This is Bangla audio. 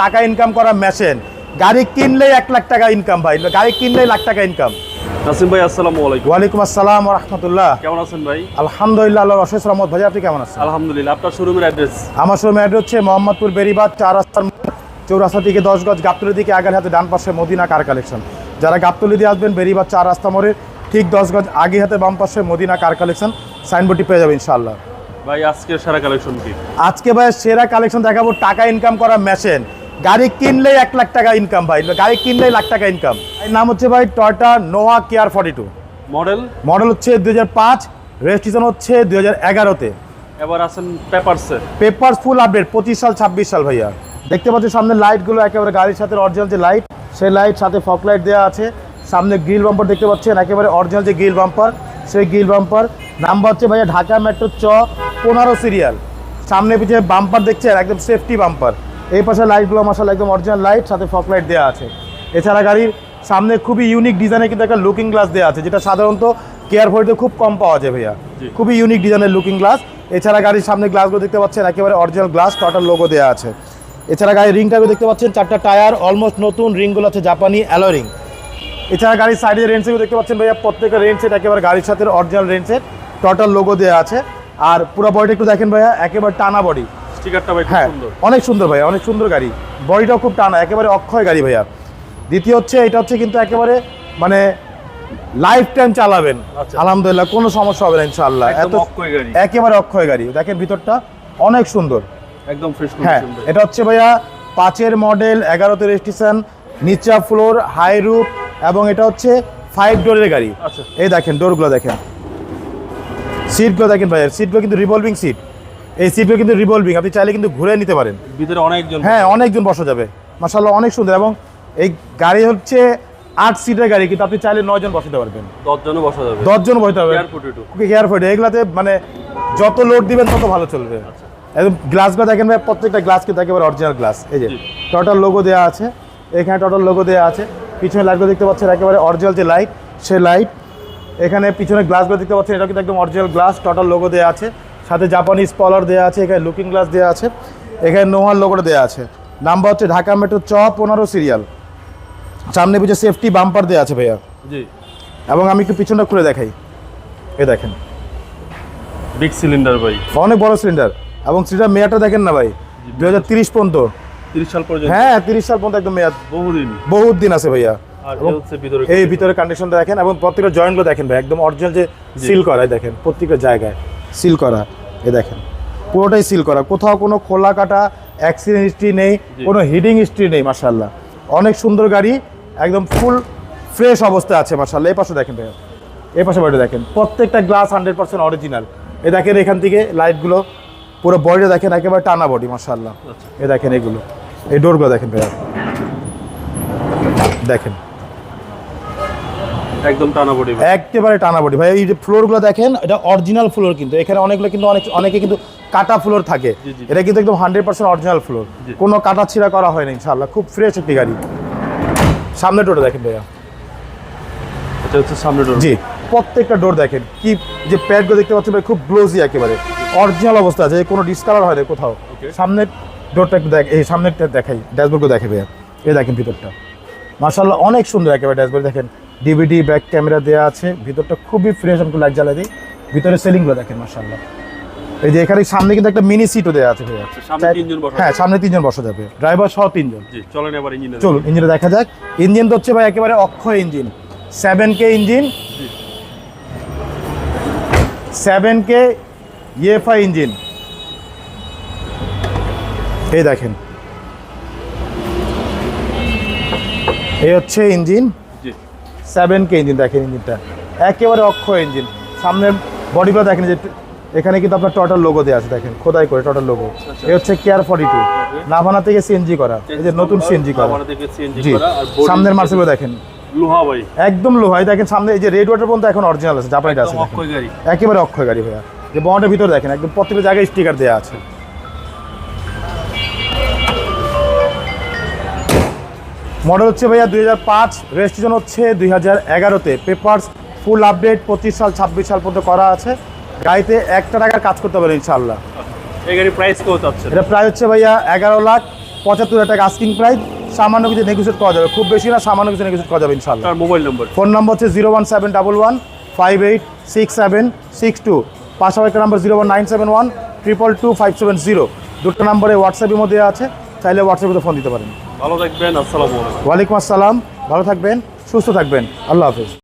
টাকা ইনকাম করা মেশিন গাড়ি কিনলেই এক লাখ টাকা ইনকাম ভাই। গাড়ি কিনলেই লাখ টাকা ইনকাম নাসিম ভাই আসসালামু আলাইকুম। ওয়ালাইকুম আসসালাম রহমতুল্লাহ। কেমন আছেন ভাই? আলহামদুলিল্লাহ অশেষ রহমত। ভাই আপনি কেমন আছেন? আলহামদুলিল্লাহ আপনার শোরুমের অ্যাড্রেস আমার অ্যাড্রেস হচ্ছে মোহাম্মদপুর বেরিবাদ চার রাস্তার মোড়, চৌরাস্তা থেকে দশ গজ গাবতলি দিকে আগার হাতে ডান পাশে মদিনা কার কালেকশন যারা গাবতলি দিয়ে আসবেন বেরিবাদ চার রাস্তা মোড়ে ঠিক দশ গজ আগে হাতে বাম পাশে মদিনা কার কালেকশন সাইনবোর্ডটি পেয়ে যাবে ইনশাআল্লাহ। ভাই আজকের সারা কালেকশন কি? আজকে ভাই সেরা কালেকশন দেখাবো টাকা ইনকাম করা মেশিন গাড়ি কিনলেই এক লাখ টাকা ইনকাম ভাই গাড়ি কিনলেই লাখ টাকা ইনকাম এর নাম হচ্ছে ভাই টয়টা নোয়া কেয়ার ফর্টি টু মডেল মডেল হচ্ছে দুই হাজার পাঁচ রেজিস্ট্রেশন হচ্ছে দুই হাজার এগারোতে। এবার আছেন পেপারসে পেপার ফুল আপডেট পঁচিশ সাল ছাব্বিশ সাল ভাইয়া। দেখতে পাচ্ছি সামনে লাইটগুলো একেবারে গাড়ির সাথে অরিজিনাল যে লাইট সেই লাইট সাথে ফক লাইট দেওয়া আছে। সামনে গ্রিল বাম্পার দেখতে পাচ্ছেন একেবারে অরিজিনাল যে গ্রিল বাম্পার সেই গ্রিল বাম্পার নাম্বার হচ্ছে ভাইয়া ঢাকা মেট্রো চ পনেরো সিরিয়াল সামনে পিছিয়ে বাম্পার দেখছেন একদম সেফটি বাম্পার এই পাশে লাইটগুলো মশাল একদম অরিজিনাল লাইট সাথে ফক লাইট দেওয়া আছে। এছাড়া গাড়ির সামনে খুবই ইউনিক ডিজাইনের কিন্তু একটা লুকিং গ্লাস দেওয়া আছে যেটা সাধারণত কেয়ার ফোর্টে খুব কম পাওয়া যায় ভাইয়া। খুবই ইউনিক ডিজাইনের লুকিং গ্লাস এছাড়া গাড়ির সামনে গ্লাসগুলো দেখতে পাচ্ছেন একেবারে অরিজিনাল গ্লাস টটাল লোগো দেওয়া আছে। এছাড়া গাড়ির রিংটাকে দেখতে পাচ্ছেন চারটা টায়ার অলমোস্ট নতুন রিংগুলো আছে জাপানি অ্যালো রিং এছাড়া গাড়ির সাইডে রেঞ্জ দেখতে পাচ্ছেন ভাইয়া প্রত্যেকটা রেঞ্জ সেট একেবারে গাড়ির সাথে original range set total logo দেওয়া আছে। আর পুরো বডিটা একটু দেখেন ভাইয়া একেবারে টানা বডি স্টিকারটা ভাই হ্যাঁ অনেক সুন্দর ভাইয়া অনেক সুন্দর গাড়ি। বডিটাও খুব টানা একেবারে অক্ষয় গাড়ি ভাইয়া। দ্বিতীয় হচ্ছে এটা হচ্ছে কিন্তু একেবারে মানে লাইফ টাইম চালাবেন। আচ্ছা। আলহামদুলিল্লাহ কোনো সমস্যা হবে না ইনশাআল্লাহ। একদম এত একেবারে অক্ষয় গাড়ি। দেখেন ভিতরটা অনেক সুন্দর। একদম ফ্রেশ হ্যাঁ এটা হচ্ছে ভাইয়া পাঁচের মডেল এগারোতে রেজিস্ট্রেশন নিচা ফ্লোর হাই রুপ এবং এটা হচ্ছে ফাইভ ডোরের গাড়ি। আচ্ছা। এই দেখেন ডোরগুলো দেখেন। সিটগুলো দেখেন ভাইয়া সিটগুলো কিন্তু রিভলভিং সিট এই সিটগুলো কিন্তু রিভলভিং আপনি চাইলে কিন্তু ঘুরে নিতে পারেন। ভিতরে অনেকজন হ্যাঁ অনেকজন বসা যাবে। মাসাল্লাহ অনেক সুন্দর এবং এই গাড়ি হচ্ছে আট সিটের গাড়ি কিন্তু আপনি চাইলে নয়জন বসাতে পারবেন। দশ জনও বসা যাবে। দশজন বসতে টু এগুলাতে মানে যত লোড দিবেন তত ভালো চলবে। আচ্ছা। একদম গ্লাসগুলো দেখেন ভাই প্রত্যেকটা গ্লাস কিন্তু একেবারে অরিজিনাল গ্লাস এই যে টোটাল লোগো দেওয়া আছে। এখানে টোটাল লোগো দেওয়া আছে। পিছনে লাইটগুলো দেখতে পাচ্ছেন একেবারে অরিজিনাল যে লাইট সে লাইট এখানে পিছনে গ্লাসগুলো দেখতে পাচ্ছেন এটা কিন্তু একদম অরিজিনাল গ্লাস টোটাল লোগো দেওয়া আছে। সাথে জাপানি স্পলার দেওয়া আছে এখানে লুকিং গ্লাস দেওয়া আছে এখানে নোহার লোগোটা দেওয়া আছে। নাম্বার হচ্ছে ঢাকা মেট্রো চ পনেরো সিরিয়াল সামনে পিছনে সেফটি বাম্পার দেওয়া আছে ভাইয়া। জি। এবং আমি একটু পিছনটা খুলে দেখাই। এ দেখেন। বিগ সিলিন্ডার ভাই। অনেক বড় সিলিন্ডার এবং সিলিন্ডার মেয়াদটা দেখেন না ভাই? দু হাজার তিরিশ পর্যন্ত। 30 সাল পর্যন্ত। হ্যাঁ তিরিশ সাল পর্যন্ত একদম মেয়াদ। বহুদিন। বহুত দিন আছে ভাইয়া। এই ভিতরে কন্ডিশনটা দেখেন এবং প্রত্যেকটা জয়েন্টগুলো দেখেন ভাই একদম অরিজিনাল যে সিল করা এই দেখেন প্রত্যেকটা জায়গায় সিল করা। এ দেখেন পুরোটাই সিল করা। কোথাও কোনো খোলা কাটা অ্যাক্সিডেন্ট হিস্ট্রি নেই কোনো হিডিং হিস্ট্রি নেই মার্শাল্লাহ অনেক সুন্দর গাড়ি একদম ফুল ফ্রেশ অবস্থায় আছে মার্শাল্লাহ এই পাশে দেখেন ভাইয়া এই পাশে বাড়িটা দেখেন। প্রত্যেকটা গ্লাস হান্ড্রেড পার্সেন্ট অরিজিনাল এ দেখেন এখান থেকে লাইটগুলো পুরো বডিটা দেখেন একেবারে টানা বডি মার্শাল্লাহ আচ্ছা। এ দেখেন এগুলো। এই ডোরগুলো দেখেন ভাইয়া। দেখেন। একদম টানা বডি একেবারে টানা বডি ভাই এই যে ফ্লোরগুলো দেখেন এটা অরিজিনাল ফ্লোর কিন্তু। এখানে অনেকগুলো কিন্তু অনেক অনেকে কিন্তু কাটা ফ্লোর থাকে। এটা কিন্তু একদম হান্ড্রেড পার্সেন্ট অরিজিনাল ফ্লোর কোনো কাটা ছিঁড়া করা হয়নি ইনশাল্লাহ খুব ফ্রেশ একটি গাড়ি। সামনে ডোরটা দেখেন ভাইয়া। এটা হচ্ছে সামনে ডোর জি প্রত্যেকটা ডোর দেখেন। কি যে প্যাডগুলো দেখতে পাচ্ছেন ভাই খুব গ্লোজি একেবারে। অরিজিনাল অবস্থা আছে কোনো ডিসকালার হয় না কোথাও। সামনের ডোরটা একটু দেখ এই সামনেরটা দেখাই। ড্যাশবোর্ডগুলো দেখে ভাইয়া। এই দেখেন ভিতরটা। মার্শাল্লাহ অনেক সুন্দর একেবারে ড্যাশবোর্ড দেখেন। ডিভিডি ব্যাক ক্যামেরা দেওয়া আছে। ভিতরটা খুবই ফ্রেশ আমাকে লাইট জ্বালা দিই ভিতরে সেলিংগুলো দেখেন মার্শাল্লাহ এই যে এখানে সামনে কিন্তু একটা মিনি সিটও দেওয়া আছে ভাইয়া। আচ্ছা, সামনে তিনজন বসা হ্যাঁ সামনে তিনজন বসা যাবে। ড্রাইভার সহ তিনজন। জি চলেন এবার ইঞ্জিনে চলুন ইঞ্জিনটা দেখা যাক। ইঞ্জিন তো হচ্ছে ভাই একেবারে অক্ষয় engine seven K engine. Seven K EFI engine এই দেখেন। এই হচ্ছে ইঞ্জিন সেভেন কে ইঞ্জিন দেখেন ইঞ্জিনটা একেবারে অক্ষয় ইঞ্জিন সামনের বডিগুলো দেখেন যে এখানে কিন্তু আপনার টোটাল লোগো দেওয়া আছে দেখেন। খোদাই করে টোটাল লোগো এ হচ্ছে কেয়ার ফর্টি টু নাভানা থেকে সিএনজি করা। এই যে নতুন সিএনজি করা। জি। সামনের মার্সেলগুলো দেখেন। লোহা ভাই। একদম লো হয় দেখেন সামনে এই যে রেড ওয়াটার পর্যন্ত এখন অরিজিনাল আছে জাপানিটা আছে একেবারে অক্ষয় গাড়ি ভাইয়া। যে বন্ডের ভিতরে দেখেন একদম প্রত্যেকটা জায়গায় স্টিকার দেওয়া আছে। মডেল হচ্ছে ভাইয়া দুই হাজার পাঁচ রেজিস্ট্রেশন হচ্ছে দুই হাজার এগারোতে। পেপার্স ফুল আপডেট পঁচিশ সাল ছাব্বিশ সাল পর্যন্ত করা আছে। গাড়িতে একটা টাকার কাজ করতে পারে ইনশাল্লাহ এই গাড়ি প্রাইস কত চাচ্ছেন এটা প্রায় হচ্ছে ভাইয়া এগারো লাখ পঁচাত্তর হাজার টাকা আস্কিং প্রাইস সামান্য কিছু নেগোসিয়েট করা যাবে। খুব বেশি না সামান্য কিছু নেগোসিয়েট করা যাবে ইনশাল্লাহ তার মোবাইল নাম্বার ফোন নম্বর হচ্ছে zero one seven double one five eight six seven six two পাশাপাশি number zero one nine seven one triple two five seven zero দুটো নাম্বারে হোয়াটসঅ্যাপের মধ্যে আছে। চাইলে হোয়াটসঅ্যাপে ফোন দিতে পারেন। ভালো থাকবেন আসসালামু আলাইকুম। ওয়ালাইকুম আসসালাম ভালো থাকবেন সুস্থ থাকবেন আল্লাহ হাফেজ।